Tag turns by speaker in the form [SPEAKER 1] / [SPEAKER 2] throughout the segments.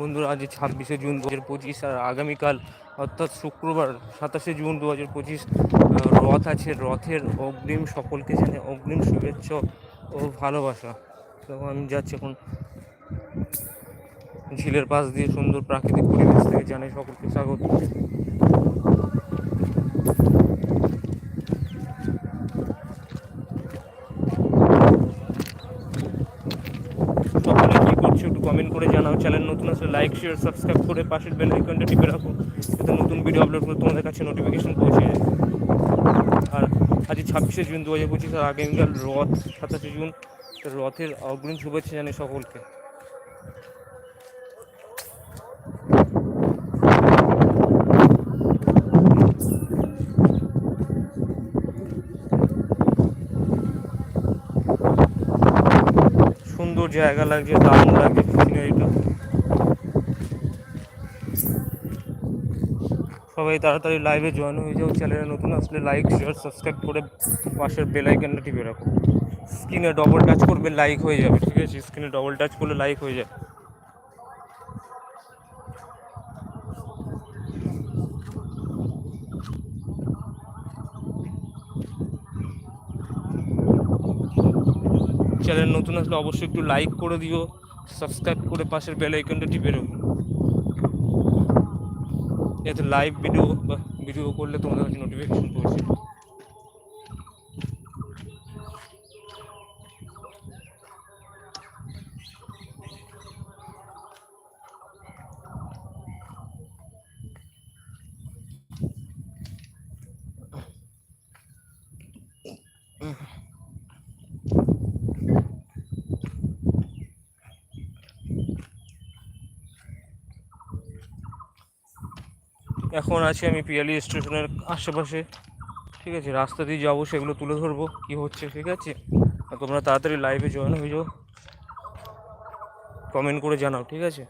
[SPEAKER 1] বন্ধুরা, আজ ছাব্বিশে জুন দু হাজার পঁচিশ আর আগামীকাল, অর্থাৎ শুক্রবার, সাতাশে জুন দু হাজার পঁচিশ রথ আছে। রথের অগ্রিম সকলকে জানে, অগ্রিম শুভেচ্ছা ও ভালোবাসা। তখন আমি যাচ্ছি এখন ঝিলের পাশ দিয়ে সুন্দর প্রাকৃতিক পরিবেশ থেকে, জানাই সকলকে স্বাগত সকলে কী করছ একটু কমেন্ট করে জানাও চ্যানেল নতুন আসলে লাইক শেয়ার সাবস্ক্রাইব করে পাশের বেল আইকনটা টিপে রাখো, যাতে নতুন ভিডিও আপলোড করে তোমাদের কাছে নোটিফিকেশন পৌঁছে যায়। আর আজ ছাব্বিশে জুন, দু হাজার পঁচিশ, আর আগামীকাল রথ, সাতাশে জুন। রথের অগ্রিম শুভেচ্ছা জানাই সকলকে সুন্দর জায়গা লাগছে দাম লাগে এইটা সবাই তাড়াতাড়ি লাইভে জয়েন হয়ে যাও চ্যানেলে নতুন আসলে লাইক শেয়ার সাবস্ক্রাইব করে পাশের বেলাইকানটা টিপে রাখো। স্ক্রিনে ডবল টাচ করবে লাইক হয়ে যাবে, ঠিক আছে? স্ক্রিনে ডবল টাচ করলে লাইক হয়ে যাবে। চ্যানেল নতুন আসলে অবশ্যই একটু লাইক করে দিও সাবস্ক্রাইব করে পাশের বেল আইকনটা টিপে রাখো। এতে লাইভ ভিডিও বা ভিডিও করলে তোমাদের কাছে নোটিফিকেশন পৌঁছে এখন আছি আমি পিয়ালি স্টেশনের আশেপাশে। ঠিক আছে, রাস্তা দিয়ে যাব, সেগুলো তুলে ধরবো, কি হচ্ছে, ঠিক আছে? তোমরা তাড়াতাড়ি লাইভে জয়েন হয়ে যাও। কমেন্ট করে জানাও, ঠিক আছে?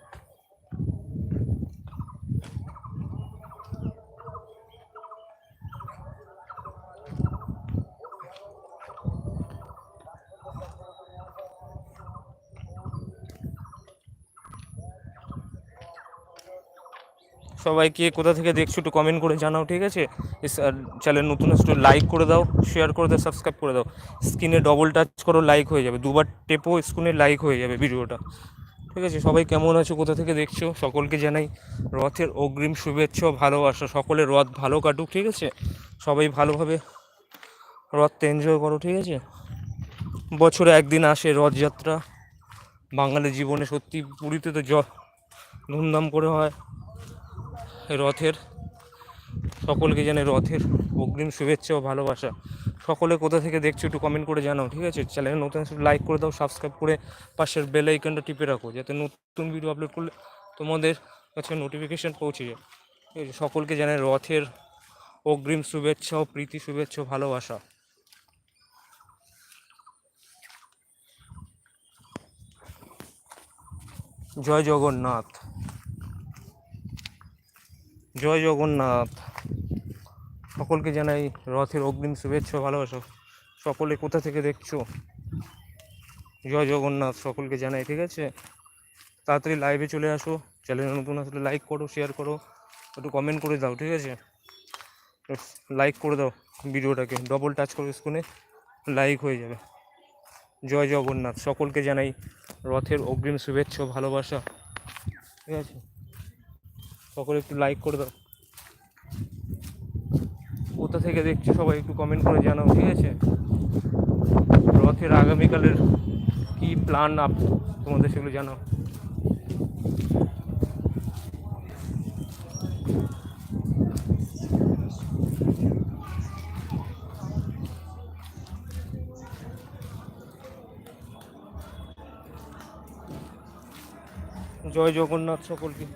[SPEAKER 1] সবাই কে কোথা থেকে দেখছ একটু কমেন্ট করে জানাও, ঠিক আছে? চ্যানেল নতুন একটু লাইক করে দাও শেয়ার করে দাও সাবস্ক্রাইব করে দাও। স্ক্রিনে ডবল টাচ করো লাইক হয়ে যাবে। দুবার টেপো স্ক্রিনে লাইক হয়ে যাবে ভিডিওটা। ঠিক আছে? সবাই কেমন আছো? কোথা থেকে দেখছ? সকলকে জানাই রথের অগ্রিম শুভেচ্ছা ভালোবাসা। সকলে রথ ভালো কাটুক, ঠিক আছে? সবাই ভালোভাবে রথটা এনজয় করো, ঠিক আছে? বছরে একদিন আসে রথযাত্রা। বাঙালি জীবনে সত্যি পুরীতে তো জ ধুমধাম করে হয়। রথের, সকলকে জানে রথের অগ্রিম শুভেচ্ছা ও ভালোবাসা। সকলে কোথা থেকে দেখছ একটু কমেন্ট করে জানাও, ঠিক আছে? চ্যানেলে নতুন লাইক করে দাও সাবস্ক্রাইব করে পাশের বেল আইকনটা টিপে রাখো, যাতে নতুন ভিডিও আপলোড করলে তোমাদের কাছে নোটিফিকেশান পৌঁছে যায়। ঠিক আছে সকলকে জানে রথের অগ্রিম শুভেচ্ছা ও প্রীতি, শুভেচ্ছা ভালোবাসা। জয় জগন্নাথ। জয় জগন্নাথ। সকলকে জানাই রথের অগ্রিম শুভেচ্ছা ভালোবাসা। সকলে কোথা থেকে দেখছ? জয় জগন্নাথ, সকলকে জানাই, ঠিক আছে? তাড়াতাড়ি লাইভে চলে আসো। চ্যানেলে নতুন আসলে লাইক করো শেয়ার করো। একটু কমেন্ট করে দাও, ঠিক আছে? লাইক করে দাও ভিডিওটাকে। ডবল টাচ করো স্ক্রিনে লাইক হয়ে যাবে। জয় জগন্নাথ, সকলকে জানাই রথের অগ্রিম শুভেচ্ছা ভালোবাসা। ঠিক আছে? সকলে একটু লাইক করে দাও। কোথা থেকে দেখছ সবাই একটু কমেন্ট করে জানাও, ঠিক আছে? রথের আগামীকালের কি প্ল্যান আপ, তোমাদের সেগুলো জানাও। জয় জগন্নাথ সকলকে।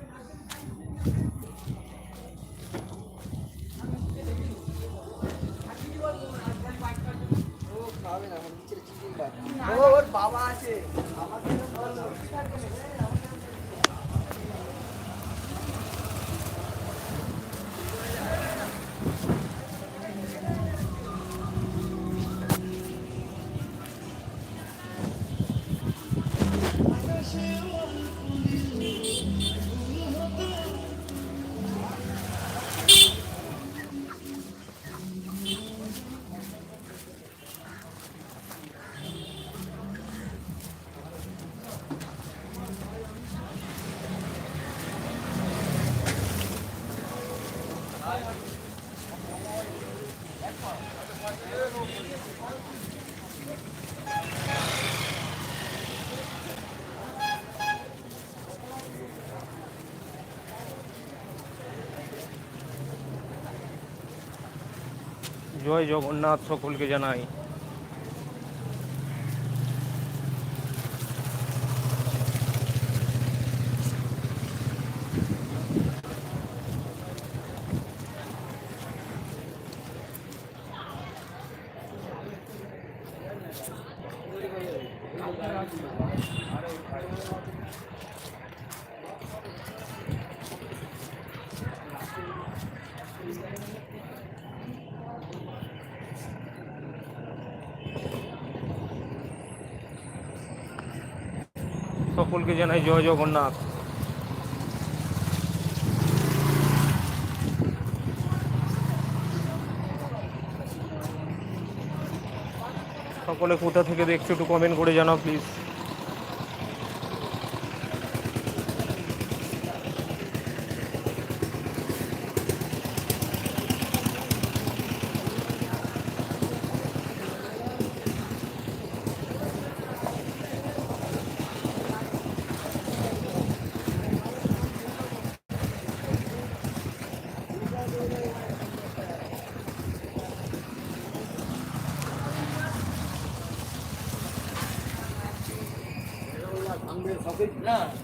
[SPEAKER 2] ওর বাবা আছে।
[SPEAKER 1] জয় জগন্নাথ সকলকে জানাই। সকলকে জানাই জয় জগন্নাথ। সকলে কোথা থেকে দেখছ একটু কমেন্ট করে জানাও প্লিজ No.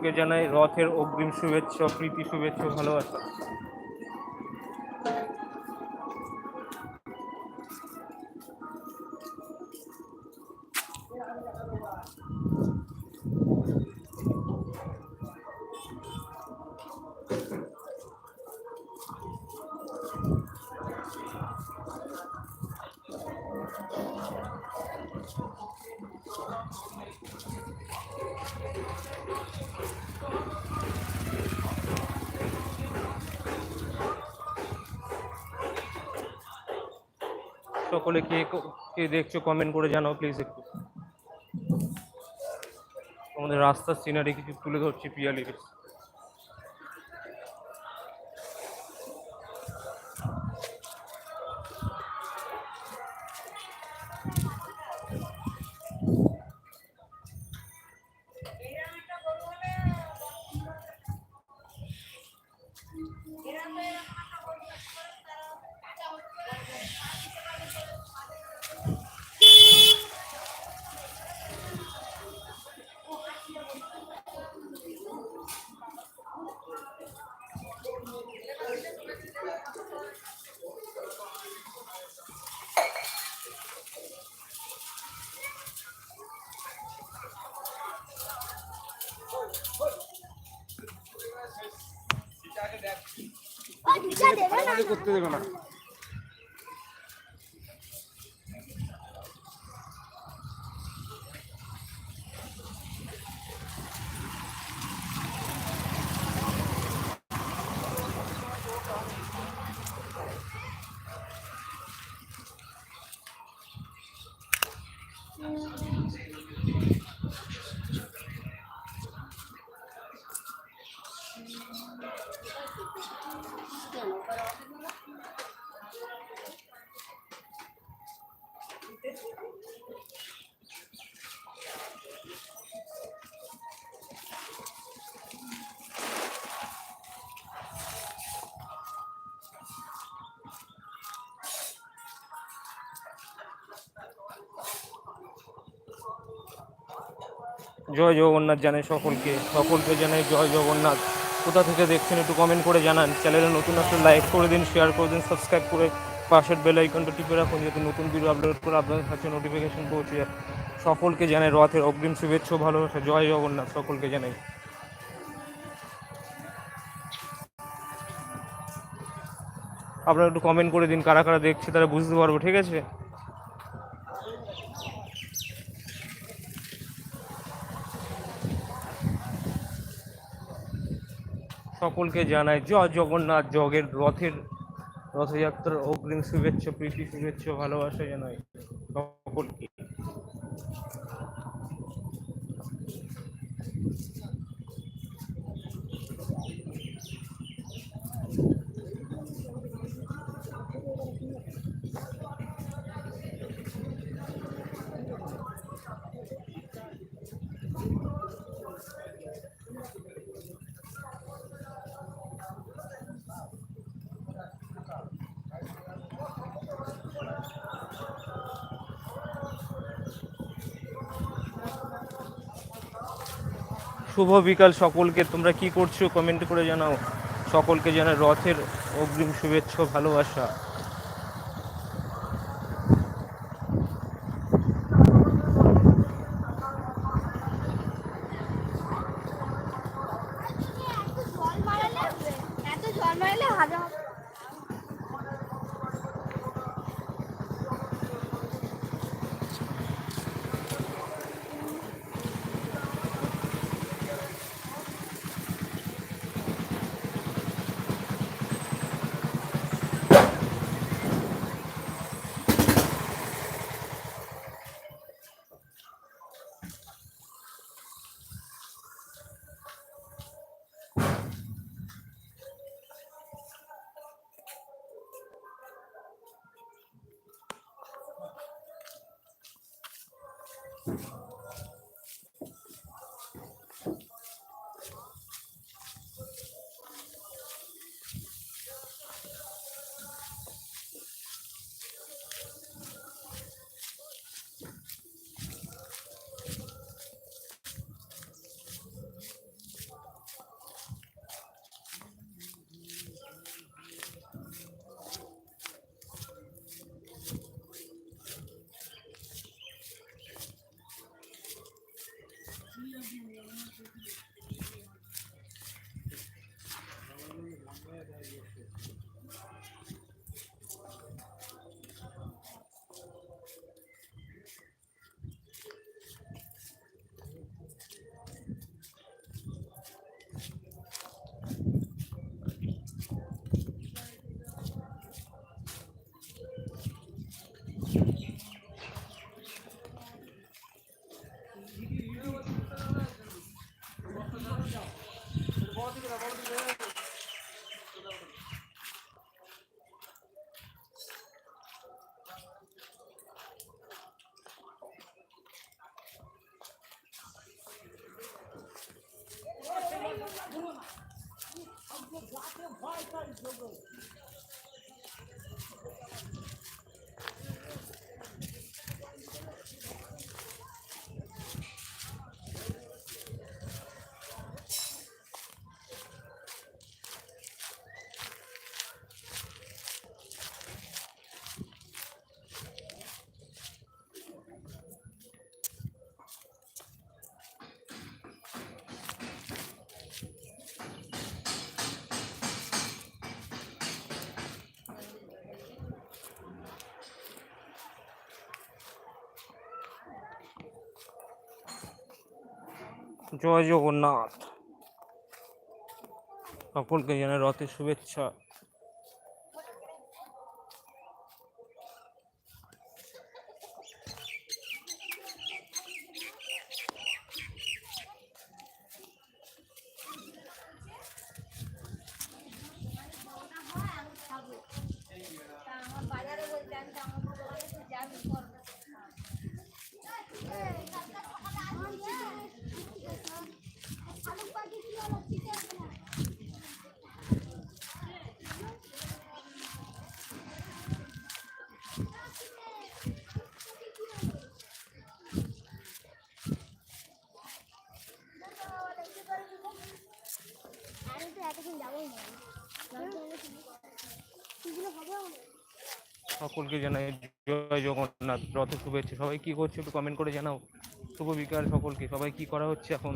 [SPEAKER 1] সকলকে জানাই রথের অগ্রিম শুভেচ্ছা প্রীতি শুভেচ্ছা ভালোবাসা। সকলে কে কে দেখছ কমেন্ট করে জানাও প্লিজ একটু। আমাদের রাস্তার সিনারি কিছু তুলে ধরছি পিয়ালির
[SPEAKER 2] করতে দেবে না।
[SPEAKER 1] জয় জগন্নাথ জানাই সকলকে সকলকে জানাই জয় জগন্নাথ। কোথা থেকে দেখছেন একটু কমেন্ট করে জানান। চ্যানেলে নতুন একটা লাইক করে দিন শেয়ার করে দিন সাবস্ক্রাইব করে পাশের বেল আইকনটা টিপে রাখুন, যাতে নতুন ভিডিও আপলোড করে আপনাদের কাছে নোটিফিকেশন পৌঁছে যায়। সকলকে জানাই রথের অগ্রিম শুভেচ্ছা ভালোবাসা। জয় জগন্নাথ, সকলকে জানাই। আপনারা একটু কমেন্ট করে দিন, কারা কারা দেখছে তারা বুঝতে পারব, ঠিক আছে? সকলকে জানাই জয় জগন্নাথ জগের রথের রথযাত্রার অগ্রিম শুভেচ্ছা প্রীতি শুভেচ্ছা ভালোবাসা জানাই সকলকে। শুভ বিকাল সকলকে। তোমরা কি করছ? কমেন্ট করে জানাও। সকলকে জানাই রথের অগ্রিম শুভেচ্ছা ভালোবাসা।
[SPEAKER 3] জয় জগন্নাথ। সকলকে জানাই রথের শুভেচ্ছা আমার বাজারে বলতে আমি তো আমার দোকানে তো যাবি করবে শালুক পাখি কি হলো ঠিক আছে না আমি তো এতক্ষণ যাবোই না সেগুলো হবে আমাদের
[SPEAKER 1] সকলকে জানাই জয় জগন্নাথ। রথের শুভেচ্ছা। সবাই কি করছে একটু কমেন্ট করে জানাও। শুভ বিকাল সকলকে। সবাই কি করা হচ্ছে এখন?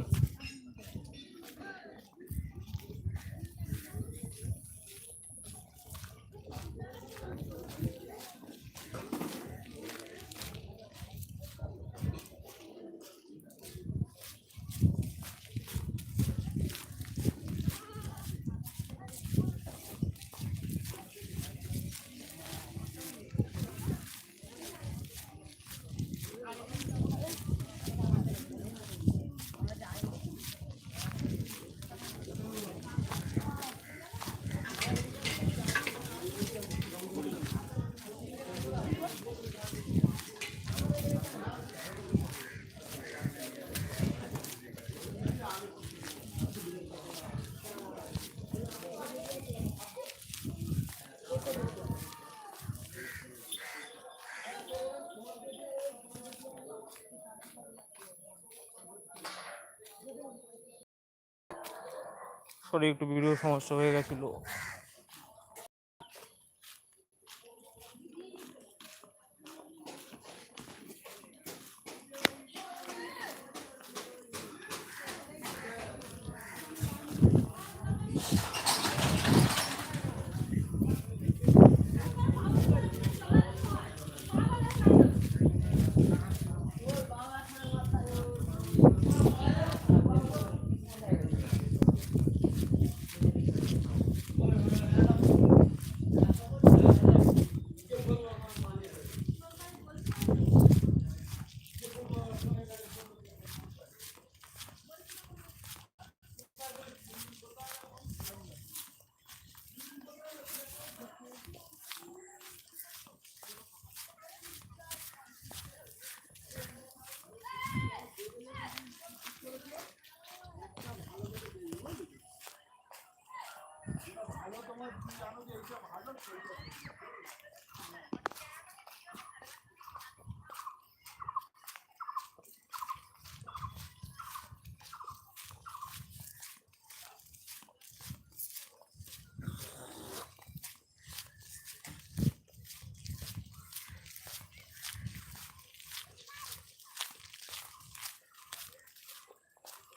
[SPEAKER 1] সরি একটু ভিডিও সমস্যা হয়ে গেছিল।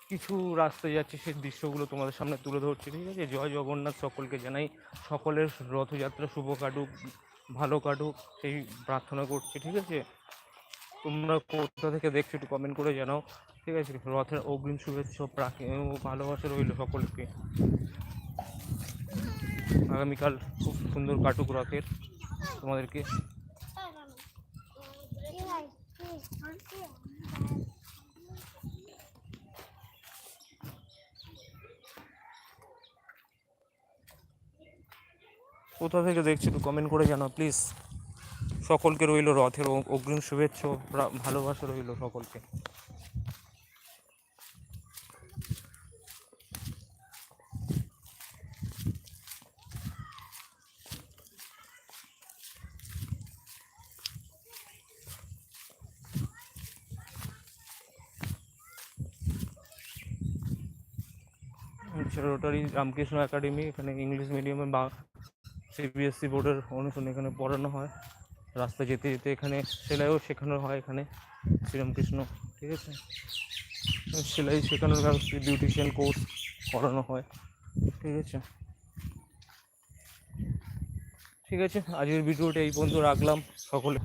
[SPEAKER 1] কিছু রাস্তায় যাচ্ছে, সেই দৃশ্যগুলো তোমাদের সামনে তুলে ধরছি, ঠিক আছে? জয় জগন্নাথ সকলকে জানাই, সকলের রথযাত্রা শুভ কাটুক, ভালো কাটুক সেই প্রার্থনা করছি, ঠিক আছে? তোমরা কোথা থেকে দেখছ একটু কমেন্ট করে জানাও, ঠিক আছে? রথের অগ্রিম শুভেচ্ছা প্রাক- ভালোবাসা রইল সকলকে। আগামীকাল খুব সুন্দর কাটুক রথের, তোমাদেরকে কোথা থেকে দেখছি একটু কমেন্ট করে জানাও প্লিজ সকলকে রইল রথের অগ্রিম শুভেচ্ছা ভালোবাসা রইল সকলকে। রোটারি রামকৃষ্ণ একাডেমি, এখানে ইংলিশ মিডিয়ামে সিবিএসসি বোর্ডের অনুষ্ঠান এখানে পড়ানো হয়। রাস্তা যেতে যেতে এখানে সেলাইও শেখানো হয় এখানে। শ্রীরামকৃষ্ণ, ঠিক আছে? সেলাই শেখানোর ব্যবস্থা বিউটিশিয়ান কোর্স করানো হয়, ঠিক আছে? ঠিক আছে, আজকের ভিডিওটা এই পর্যন্ত রাখলাম। সকলে